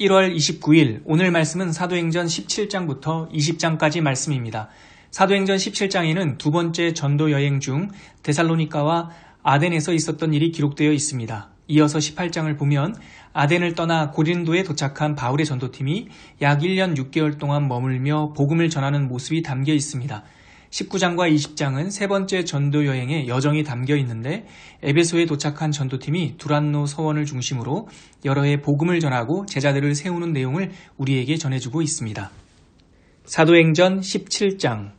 1월 29일 오늘 말씀은 사도행전 17장부터 20장까지 말씀입니다. 사도행전 17장에는 두 번째 전도 여행 중 데살로니카와 아덴에서 있었던 일이 기록되어 있습니다. 이어서 18장을 보면 아덴을 떠나 고린도에 도착한 바울의 전도팀이 약 1년 6개월 동안 머물며 복음을 전하는 모습이 담겨 있습니다. 19장과 20장은 세 번째 전도 여행의 여정이 담겨 있는데 에베소에 도착한 전도팀이 두란노 서원을 중심으로 여러 해 복음을 전하고 제자들을 세우는 내용을 우리에게 전해주고 있습니다. 사도행전 17장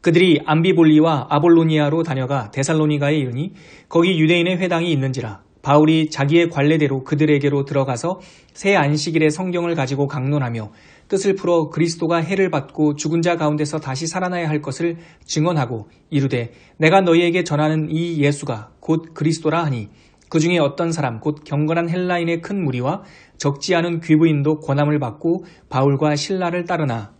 그들이 암비볼리와 아볼로니아로 다녀가 데살로니가에 이르니 거기 유대인의 회당이 있는지라 바울이 자기의 관례대로 그들에게로 들어가서 새 안식일의 성경을 가지고 강론하며 뜻을 풀어 그리스도가 해를 받고 죽은 자 가운데서 다시 살아나야 할 것을 증언하고 이르되 내가 너희에게 전하는 이 예수가 곧 그리스도라 하니 그 중에 어떤 사람 곧 경건한 헬라인의 큰 무리와 적지 않은 귀부인도 권함을 받고 바울과 신라를 따르나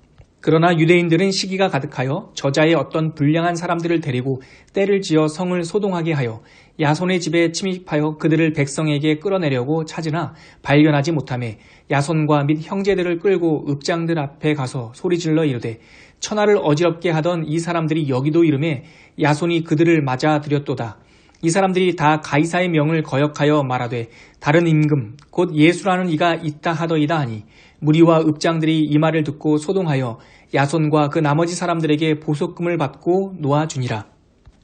그러나 유대인들은 시기가 가득하여 저자의 어떤 불량한 사람들을 데리고 때를 지어 성을 소동하게 하여 야손의 집에 침입하여 그들을 백성에게 끌어내려고 찾으나 발견하지 못함에 야손과 및 형제들을 끌고 읍장들 앞에 가서 소리질러 이르되 천하를 어지럽게 하던 이 사람들이 여기도 이름에 야손이 그들을 맞아 들였도다. 이 사람들이 다 가이사의 명을 거역하여 말하되 다른 임금 곧 예수라는 이가 있다 하더이다 하니 무리와 읍장들이 이 말을 듣고 소동하여 야손과 그 나머지 사람들에게 보석금을 받고 놓아주니라.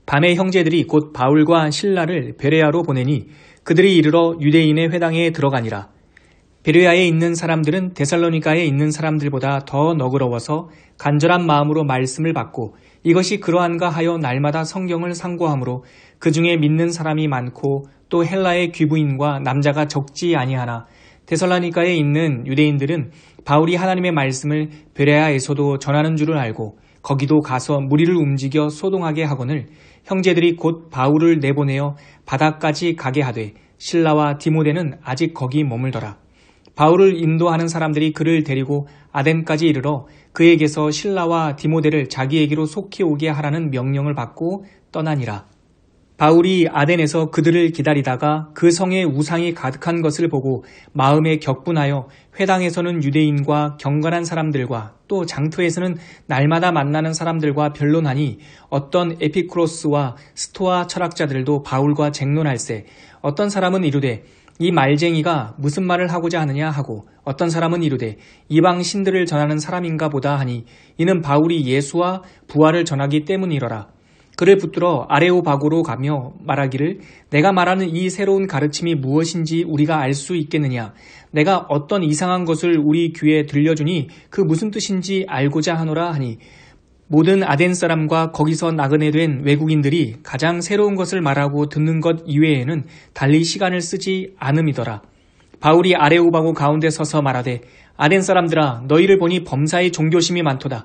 밤에 형제들이 곧 바울과 신라를 베레아로 보내니 그들이 이르러 유대인의 회당에 들어가니라. 베레아에 있는 사람들은 데살로니가에 있는 사람들보다 더 너그러워서 간절한 마음으로 말씀을 받고 이것이 그러한가 하여 날마다 성경을 상고하므로 그 중에 믿는 사람이 많고 또 헬라의 귀부인과 남자가 적지 아니하나 데살로니가에 있는 유대인들은 바울이 하나님의 말씀을 베레아에서도 전하는 줄을 알고 거기도 가서 무리를 움직여 소동하게 하거늘 형제들이 곧 바울을 내보내어 바다까지 가게 하되 신라와 디모데는 아직 거기 머물더라. 바울을 인도하는 사람들이 그를 데리고 아덴까지 이르러 그에게서 신라와 디모데를 자기에게로 속히 오게 하라는 명령을 받고 떠나니라. 바울이 아덴에서 그들을 기다리다가 그 성에 우상이 가득한 것을 보고 마음에 격분하여 회당에서는 유대인과 경건한 사람들과 또 장터에서는 날마다 만나는 사람들과 변론하니 어떤 에피크로스와 스토아 철학자들도 바울과 쟁론할세 어떤 사람은 이르되 이 말쟁이가 무슨 말을 하고자 하느냐? 하고 어떤 사람은 이르되 이방 신들을 전하는 사람인가 보다 하니 이는 바울이 예수와 부활을 전하기 때문이러라 그를 붙들어 아레오바고로 가며 말하기를 내가 말하는 이 새로운 가르침이 무엇인지 우리가 알 수 있겠느냐 내가 어떤 이상한 것을 우리 귀에 들려주니 그 무슨 뜻인지 알고자 하노라 하니 모든 아덴 사람과 거기서 나그네 된 외국인들이 가장 새로운 것을 말하고 듣는 것 이외에는 달리 시간을 쓰지 않음이더라. 바울이 아레오바고 가운데 서서 말하되 아덴 사람들아 너희를 보니 범사의 종교심이 많도다.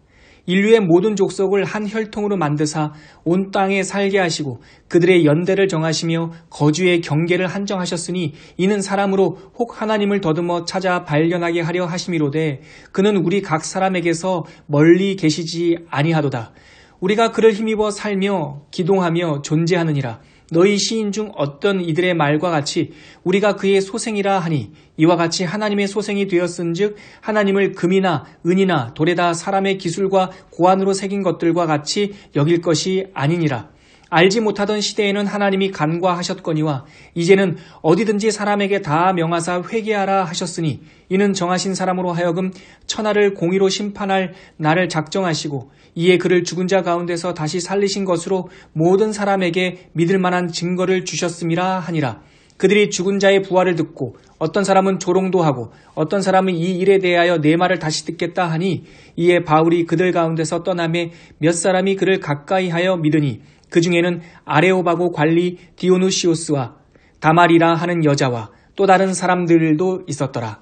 인류의 모든 족속을 한 혈통으로 만드사 온 땅에 살게 하시고 그들의 연대를 정하시며 거주의 경계를 한정하셨으니 이는 사람으로 혹 하나님을 더듬어 찾아 발견하게 하려 하심이로되 그는 우리 각 사람에게서 멀리 계시지 아니하도다. 우리가 그를 힘입어 살며 기동하며 존재하느니라. 너희 시인 중 어떤 이들의 말과 같이 우리가 그의 소생이라 하니 이와 같이 하나님의 소생이 되었은즉 하나님을 금이나 은이나 돌에다 사람의 기술과 고안으로 새긴 것들과 같이 여길 것이 아니니라. 알지 못하던 시대에는 하나님이 간과하셨거니와 이제는 어디든지 사람에게 다 명하사 회개하라 하셨으니 이는 정하신 사람으로 하여금 천하를 공의로 심판할 날을 작정하시고 이에 그를 죽은 자 가운데서 다시 살리신 것으로 모든 사람에게 믿을 만한 증거를 주셨음이라 하니라. 그들이 죽은 자의 부활을 듣고 어떤 사람은 조롱도 하고 어떤 사람은 이 일에 대하여 내 말을 다시 듣겠다 하니 이에 바울이 그들 가운데서 떠남에 몇 사람이 그를 가까이 하여 믿으니 그 중에는 아레오바고 관리 디오누시오스와 다말이라 하는 여자와 또 다른 사람들도 있었더라.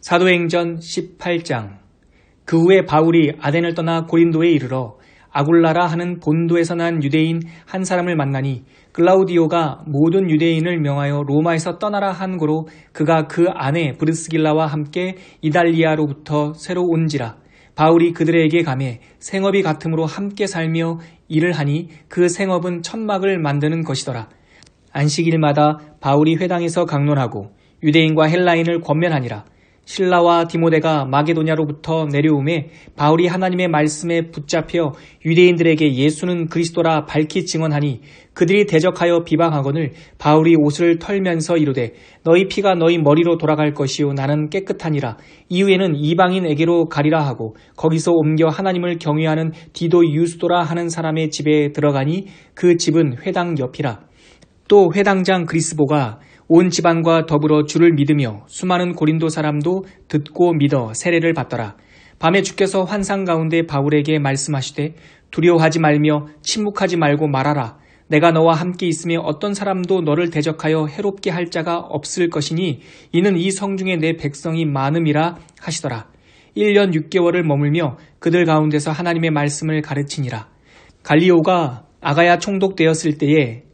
사도행전 18장 그 후에 바울이 아덴을 떠나 고린도에 이르러 아굴라라 하는 본도에서 난 유대인 한 사람을 만나니 클라우디오가 모든 유대인을 명하여 로마에서 떠나라 한 고로 그가 그 아내 브르스길라와 함께 이달리아로부터 새로 온지라 바울이 그들에게 감해 생업이 같음으로 함께 살며 일을 하니 그 생업은 천막을 만드는 것이더라. 안식일마다 바울이 회당에서 강론하고 유대인과 헬라인을 권면하니라. 신라와 디모데가 마게도냐로부터 내려오매 바울이 하나님의 말씀에 붙잡혀 유대인들에게 예수는 그리스도라 밝히 증언하니 그들이 대적하여 비방하거늘 바울이 옷을 털면서 이르되 너희 피가 너희 머리로 돌아갈 것이요 나는 깨끗하니라. 이후에는 이방인에게로 가리라 하고 거기서 옮겨 하나님을 경외하는 디도 유스도라 하는 사람의 집에 들어가니 그 집은 회당 옆이라. 또 회당장 그리스보가 온 집안과 더불어 주를 믿으며 수많은 고린도 사람도 듣고 믿어 세례를 받더라. 밤에 주께서 환상 가운데 바울에게 말씀하시되 두려워하지 말며 침묵하지 말고 말하라. 내가 너와 함께 있으며 어떤 사람도 너를 대적하여 해롭게 할 자가 없을 것이니 이는 이 성중에 내 백성이 많음이라 하시더라. 1년 6개월을 머물며 그들 가운데서 하나님의 말씀을 가르치니라. 갈리오가 아가야 총독되었을 때에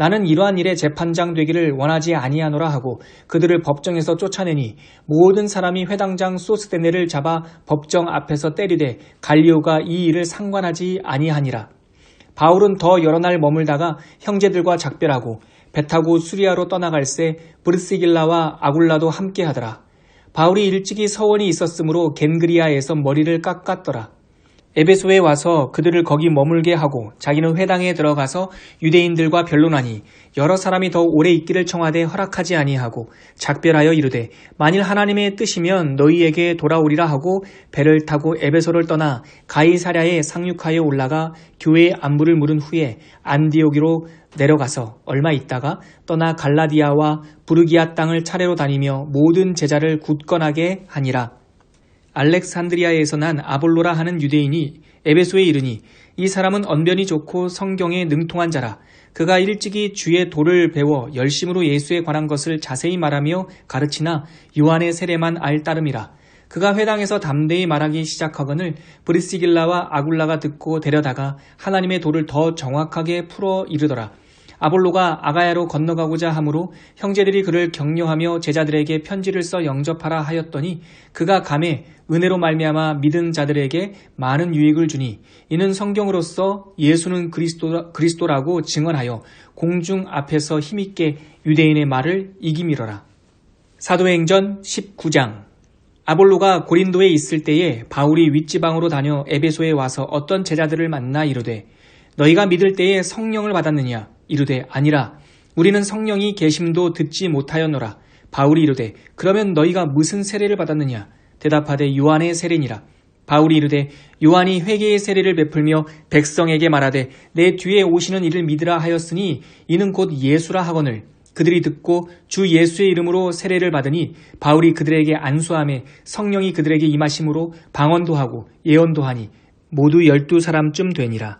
나는 이러한 일에 재판장 되기를 원하지 아니하노라 하고 그들을 법정에서 쫓아내니 모든 사람이 회당장 소스데네를 잡아 법정 앞에서 때리되 갈리오가 이 일을 상관하지 아니하니라. 바울은 더 여러 날 머물다가 형제들과 작별하고 배 타고 수리아로 떠나갈새 브르스길라와 아굴라도 함께 하더라. 바울이 일찍이 서원이 있었으므로 겐그리아에서 머리를 깎았더라. 에베소에 와서 그들을 거기 머물게 하고 자기는 회당에 들어가서 유대인들과 변론하니 여러 사람이 더 오래 있기를 청하되 허락하지 아니하고 작별하여 이르되 만일 하나님의 뜻이면 너희에게 돌아오리라 하고 배를 타고 에베소를 떠나 가이사랴에 상륙하여 올라가 교회의 안부를 물은 후에 안디오기로 내려가서 얼마 있다가 떠나 갈라디아와 부르기아 땅을 차례로 다니며 모든 제자를 굳건하게 하니라. 알렉산드리아에서 난 아볼로라 하는 유대인이 에베소에 이르니 이 사람은 언변이 좋고 성경에 능통한 자라. 그가 일찍이 주의 도를 배워 열심으로 예수에 관한 것을 자세히 말하며 가르치나 요한의 세례만 알 따름이라. 그가 회당에서 담대히 말하기 시작하거늘 브리시길라와 아굴라가 듣고 데려다가 하나님의 도를 더 정확하게 풀어 이르더라. 아볼로가 아가야로 건너가고자 하므로 형제들이 그를 격려하며 제자들에게 편지를 써 영접하라 하였더니 그가 감에 은혜로 말미암아 믿은 자들에게 많은 유익을 주니 이는 성경으로서 예수는 그리스도, 그리스도라고 증언하여 공중 앞에서 힘있게 유대인의 말을 이기밀어라. 사도행전 19장 아볼로가 고린도에 있을 때에 바울이 윗지방으로 다녀 에베소에 와서 어떤 제자들을 만나 이르되 너희가 믿을 때에 성령을 받았느냐 이르되 아니라 우리는 성령이 계심도 듣지 못하였노라. 바울이 이르되 그러면 너희가 무슨 세례를 받았느냐? 대답하되 요한의 세례니라. 바울이 이르되 요한이 회개의 세례를 베풀며 백성에게 말하되 내 뒤에 오시는 이를 믿으라 하였으니 이는 곧 예수라 하거늘. 그들이 듣고 주 예수의 이름으로 세례를 받으니 바울이 그들에게 안수함에 성령이 그들에게 임하심으로 방언도 하고 예언도 하니 모두 열두 사람쯤 되니라.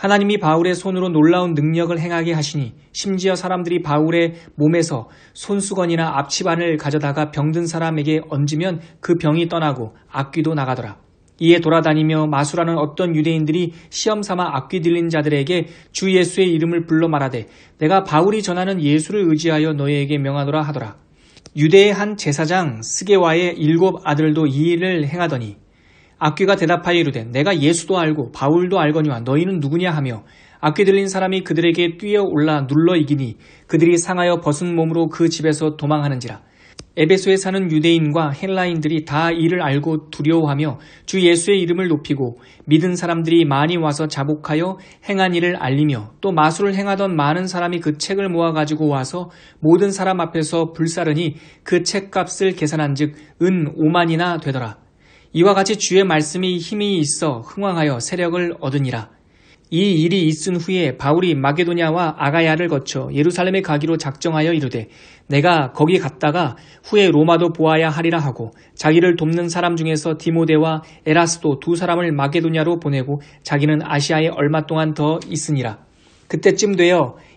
하나님이 바울의 손으로 놀라운 능력을 행하게 하시니 심지어 사람들이 바울의 몸에서 손수건이나 앞치반을 가져다가 병든 사람에게 얹으면 그 병이 떠나고 악귀도 나가더라. 이에 돌아다니며 마수라는 어떤 유대인들이 시험 삼아 악귀 들린 자들에게 주 예수의 이름을 불러 말하되 내가 바울이 전하는 예수를 의지하여 너희에게 명하노라 하더라. 유대의 한 제사장 스게와의 일곱 아들도 이 일을 행하더니 악귀가 대답하여 이르되 내가 예수도 알고 바울도 알거니와 너희는 누구냐 하며 악귀 들린 사람이 그들에게 뛰어 올라 눌러 이기니 그들이 상하여 벗은 몸으로 그 집에서 도망하는지라 에베소에 사는 유대인과 헬라인들이 다 이를 알고 두려워하며 주 예수의 이름을 높이고 믿은 사람들이 많이 와서 자복하여 행한 일을 알리며 또 마술을 행하던 많은 사람이 그 책을 모아 가지고 와서 모든 사람 앞에서 불사르니 그 책값을 계산한즉 은 5만이나 되더라. 이와 같이 주의 말씀이 힘이 있어 흥왕하여 세력을 얻으니라. 이 일이 있은 후에 바울이 마게도냐와 아가야를 거쳐 예루살렘에 가기로 작정하여 이르되 내가 거기 갔다가 후에 로마도 보아야 하리라 하고 자기를 돕는 사람 중에서 디모데와 에라스도 두 사람을 마게도냐로 보내고 자기는 아시아에 얼마 동안 더 있으니라. 그때쯤 되어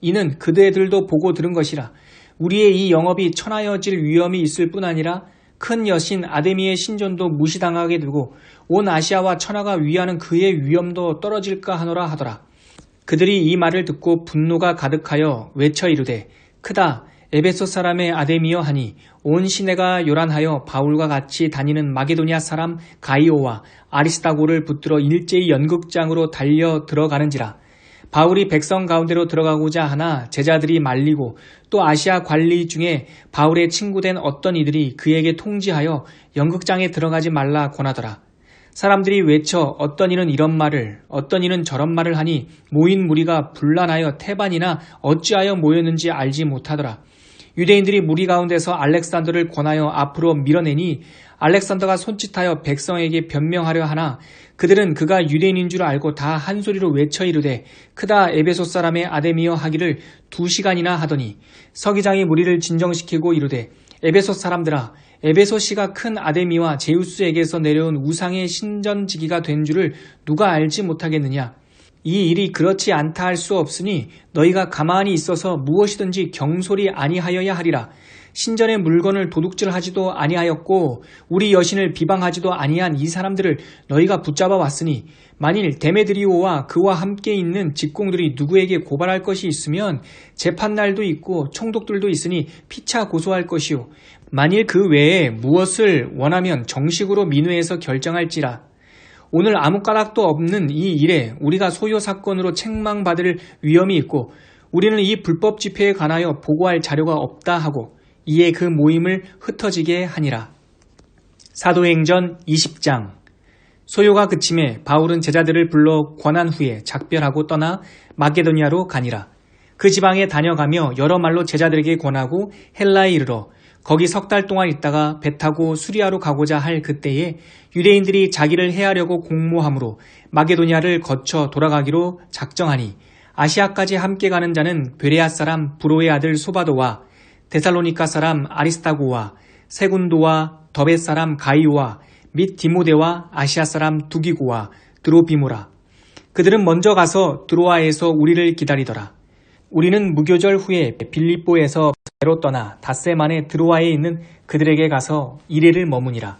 이는 그대들도 보고 들은 것이라 우리의 이 영업이 천하여질 위험이 있을 뿐 아니라 큰 여신 아데미의 신전도 무시당하게 되고 온 아시아와 천하가 위하는 그의 위험도 떨어질까 하노라 하더라. 그들이 이 말을 듣고 분노가 가득하여 외쳐 이르되 크다 에베소 사람의 아데미여 하니 온 시내가 요란하여 바울과 같이 다니는 마게도니아 사람 가이오와 아리스타고를 붙들어 일제히 연극장으로 달려 들어가는지라 바울이 백성 가운데로 들어가고자 하나 제자들이 말리고 또 아시아 관리 중에 바울의 친구된 어떤 이들이 그에게 통지하여 연극장에 들어가지 말라 권하더라. 사람들이 외쳐 어떤 이는 이런 말을 어떤 이는 저런 말을 하니 모인 무리가 분란하여 태반이나 어찌하여 모였는지 알지 못하더라. 유대인들이 무리 가운데서 알렉산더를 권하여 앞으로 밀어내니 알렉산더가 손짓하여 백성에게 변명하려 하나 그들은 그가 유대인인 줄 알고 다 한 소리로 외쳐 이르되 크다 에베소 사람의 아데미어 하기를 두 시간이나 하더니 서기장이 무리를 진정시키고 이르되 에베소 사람들아 에베소시가 큰 아데미와 제우스에게서 내려온 우상의 신전지기가 된 줄을 누가 알지 못하겠느냐? 이 일이 그렇지 않다 할 수 없으니 너희가 가만히 있어서 무엇이든지 경솔이 아니하여야 하리라. 신전의 물건을 도둑질하지도 아니하였고 우리 여신을 비방하지도 아니한 이 사람들을 너희가 붙잡아 왔으니 만일 데메드리오와 그와 함께 있는 직공들이 누구에게 고발할 것이 있으면 재판날도 있고 총독들도 있으니 피차 고소할 것이요. 만일 그 외에 무엇을 원하면 정식으로 민회에서 결정할지라. 오늘 아무 까닭도 없는 이 일에 우리가 소요 사건으로 책망받을 위험이 있고 우리는 이 불법 집회에 관하여 보고할 자료가 없다 하고 이에 그 모임을 흩어지게 하니라. 사도행전 20장 소요가 그침에 바울은 제자들을 불러 권한 후에 작별하고 떠나 마게도니아로 가니라. 그 지방에 다녀가며 여러 말로 제자들에게 권하고 헬라에 이르러 거기 석 달 동안 있다가 배 타고 수리아로 가고자 할 그때에 유대인들이 자기를 해하려고 공모함으로 마게도니아를 거쳐 돌아가기로 작정하니 아시아까지 함께 가는 자는 베레아 사람 브로의 아들 소바도와 데살로니카 사람 아리스타고와 세군도와 더베 사람 가이오와 및 디모데와 아시아 사람 두기고와 드로비모라. 그들은 먼저 가서 드로아에서 우리를 기다리더라. 우리는 무교절 후에 빌립보에서 배로 떠나 닷새 만에 드로아에 있는 그들에게 가서 이래를 머무니라.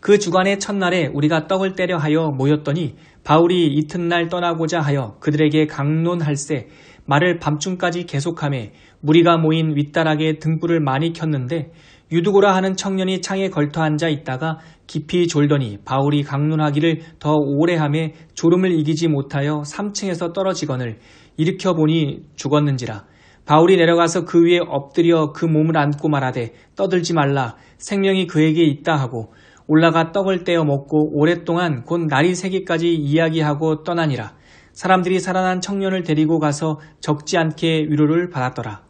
그 주간의 첫날에 우리가 떡을 때려 하여 모였더니 바울이 이튿날 떠나고자 하여 그들에게 강론할세 말을 밤중까지 계속함에 무리가 모인 윗다락에 등불을 많이 켰는데 유두고라 하는 청년이 창에 걸터 앉아 있다가 깊이 졸더니 바울이 강론하기를 더 오래 함에 졸음을 이기지 못하여 3층에서 떨어지거늘 일으켜 보니 죽었는지라. 바울이 내려가서 그 위에 엎드려 그 몸을 안고 말하되 떠들지 말라. 생명이 그에게 있다 하고 올라가 떡을 떼어 먹고 오랫동안 곧 날이 새기까지 이야기하고 떠나니라 사람들이 살아난 청년을 데리고 가서 적지 않게 위로를 받았더라.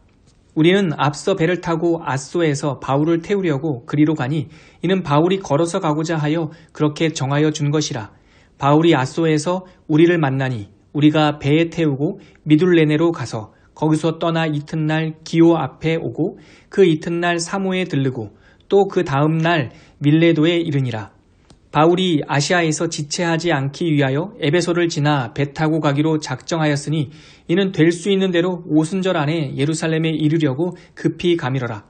우리는 앞서 배를 타고 아소에서 바울을 태우려고 그리로 가니 이는 바울이 걸어서 가고자 하여 그렇게 정하여 준 것이라. 바울이 아소에서 우리를 만나니 우리가 배에 태우고 미둘레네로 가서 거기서 떠나 이튿날 기오 앞에 오고 그 이튿날 사모에 들르고 또 그 다음 날 밀레도에 이르니라. 바울이 아시아에서 지체하지 않기 위하여 에베소를 지나 배 타고 가기로 작정하였으니 이는 될 수 있는 대로 오순절 안에 예루살렘에 이르려고 급히 가미러라.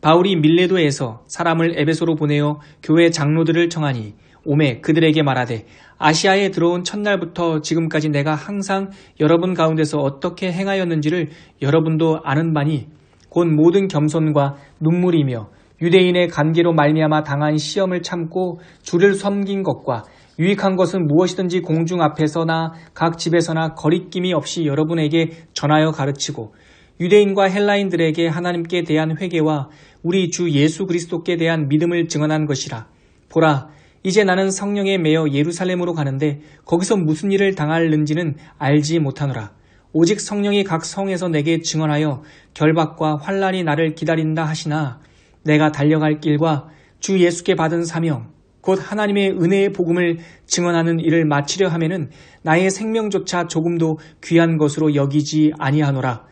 바울이 밀레도에서 사람을 에베소로 보내어 교회 장로들을 청하니 오매 그들에게 말하되 아시아에 들어온 첫날부터 지금까지 내가 항상 여러분 가운데서 어떻게 행하였는지를 여러분도 아는 바니 곧 모든 겸손과 눈물이며 유대인의 관계로 말미암아 당한 시험을 참고 주를 섬긴 것과 유익한 것은 무엇이든지 공중 앞에서나 각 집에서나 거리낌이 없이 여러분에게 전하여 가르치고 유대인과 헬라인들에게 하나님께 대한 회개와 우리 주 예수 그리스도께 대한 믿음을 증언한 것이라. 보라, 이제 나는 성령에 매여 예루살렘으로 가는데 거기서 무슨 일을 당할는지는 알지 못하노라. 오직 성령이 각 성에서 내게 증언하여 결박과 환란이 나를 기다린다 하시나 내가 달려갈 길과 주 예수께 받은 사명 곧 하나님의 은혜의 복음을 증언하는 일을 마치려 하면은 나의 생명조차 조금도 귀한 것으로 여기지 아니하노라.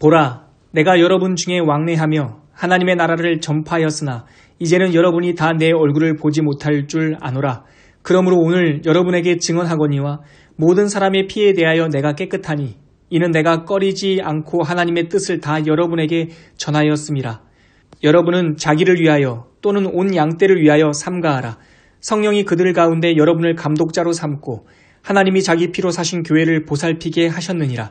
보라, 내가 여러분 중에 왕래하며 하나님의 나라를 전파하였으나 이제는 여러분이 다 내 얼굴을 보지 못할 줄 아노라. 그러므로 오늘 여러분에게 증언하거니와 모든 사람의 피에 대하여 내가 깨끗하니 이는 내가 꺼리지 않고 하나님의 뜻을 다 여러분에게 전하였습니다. 여러분은 자기를 위하여 또는 온 양떼를 위하여 삼가하라. 성령이 그들 가운데 여러분을 감독자로 삼고 하나님이 자기 피로 사신 교회를 보살피게 하셨느니라.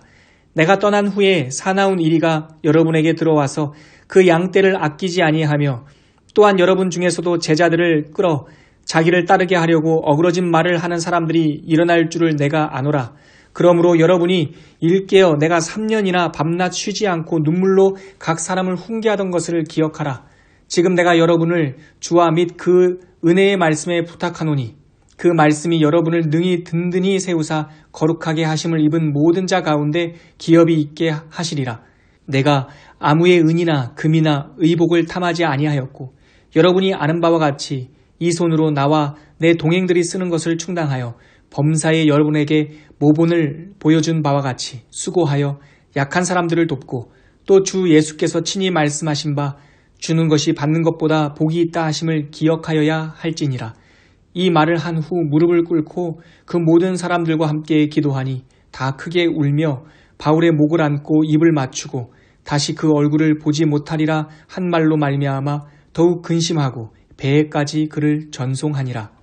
내가 떠난 후에 사나운 이리가 여러분에게 들어와서 그 양떼를 아끼지 아니하며 또한 여러분 중에서도 제자들을 끌어 자기를 따르게 하려고 어그러진 말을 하는 사람들이 일어날 줄을 내가 아노라. 그러므로 여러분이 일깨어 내가 3년이나 밤낮 쉬지 않고 눈물로 각 사람을 훈계하던 것을 기억하라. 지금 내가 여러분을 주와 및 그 은혜의 말씀에 부탁하노니 그 말씀이 여러분을 능히 든든히 세우사 거룩하게 하심을 입은 모든 자 가운데 기업이 있게 하시리라. 내가 아무의 은이나 금이나 의복을 탐하지 아니하였고 여러분이 아는 바와 같이 이 손으로 나와 내 동행들이 쓰는 것을 충당하여 범사의 여러분에게 모본을 보여준 바와 같이 수고하여 약한 사람들을 돕고 또 주 예수께서 친히 말씀하신 바 주는 것이 받는 것보다 복이 있다 하심을 기억하여야 할지니라. 이 말을 한 후 무릎을 꿇고 그 모든 사람들과 함께 기도하니 다 크게 울며 바울의 목을 안고 입을 맞추고 다시 그 얼굴을 보지 못하리라 한 말로 말미암아 더욱 근심하고 배에까지 그를 전송하니라.